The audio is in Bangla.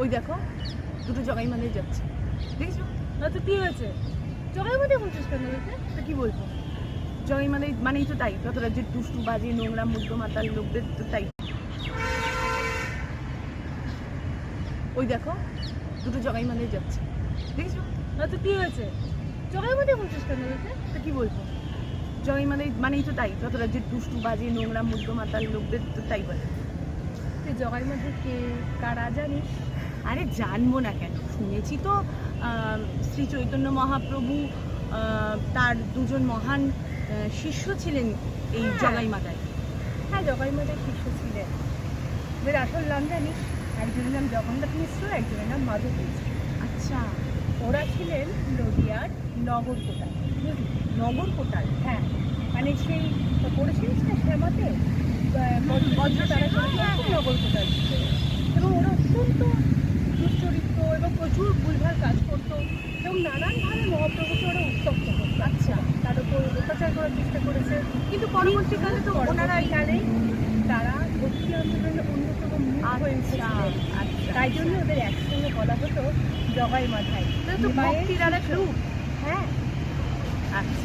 ওই দেখো, দুটো জগাই মানে যাচ্ছে। দেখছ? না তো কি হয়েছে? জগাই মধ্যে বলছিস কেন তা কি বলব? জগাই মানে মানেই তো তাই যত রাজ্যের দুষ্টু, বাজে, নোংরা মুদ্র মাতাল লোকদের তো তাই। ওই দেখো, দুটো জগাই মানে যাচ্ছে। দেখছ? না তো কি হয়েছে? জগাই মধ্যে বলছিস কেন তা কি বলব? জগাই মানে মানেই তো তাই যত রাজ্যের দুষ্টু, বাজে, নোংরা মুদ্র মাতাল লোকদের তো তাই বলে। জগাই মধ্যে কে? কারা জানিস? আরে জানব না কেন? শুনেছি তো শ্রী চৈতন্য মহাপ্রভু তার দুজন মহান শিষ্য ছিলেন এই হ্যাঁ। জগাই মাতায়। হ্যাঁ জগাই মধ্যে শিষ্য ছিলেন। ওদের আসল নাম জানিস? একজনের নাম জগন্নাথ মিশ্র একজনের নাম মাধব মিশ্র। আচ্ছা। ওরা ছিলেন নদিয়ার নগর কোটাল বুঝলি? নগর কোটাল হ্যাঁ। মানে সেই পড়েছিলিস না শ্যামাতে? বজ্র তারা নগর কোটাল ছিল এবং ওরা অত্যন্ত নানানভাবে মহাপ্রভুকে ওরা উত্তপ্ত করছে আচ্ছা তার উপর অত্যাচার করার চেষ্টা করেছে। কিন্তু পরবর্তীকালে তো ওনারা পরবর্তীকালে তারা দক্ষিণ আন্দোলনের অন্যতম মুখ হয়েছে আচ্ছা আচ্ছা তাই জন্য ওদের একসঙ্গে বলা হতো জগাই মাথায়। তো নিমাইয়ের ভক্তির আর হ্যাঁ। আচ্ছা।